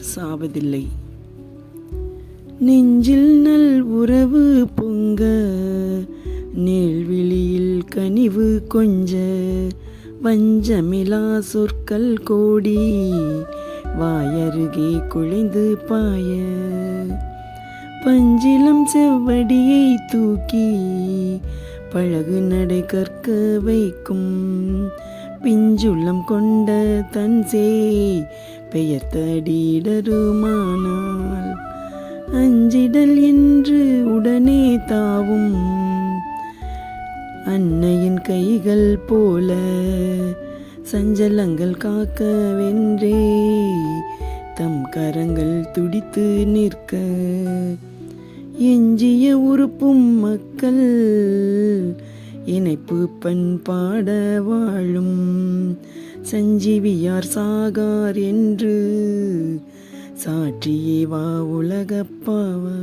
சாவதில்லை நெஞ்சில் நல் உறவு பொங்க நெல்விழியில் கனிவு கொஞ்ச வஞ்சமிலா சொற்கள் கோடி வாயருகே குழைந்து பாய. பஞ்சிலம் செவ்வடியை தூக்கி பழகு நடை கற்க வைக்கும் பிஞ்சுள்ளம் கொண்ட தன்சே பெயர்த்தடிடருமானால் அஞ்சிடல் என்று உடனே தாவும். அன்னையின் கைகள் போல சஞ்சலங்கள் காக்க வென்றே தம் கரங்கள் துடித்து நிற்க. எஞ்சிய உறுப்பும் மக்கள் இணைப்பு பண்பாட வாழும். சஞ்சீவியார் சாகார் என்று. சாற்றியே வா உலகப்பாவா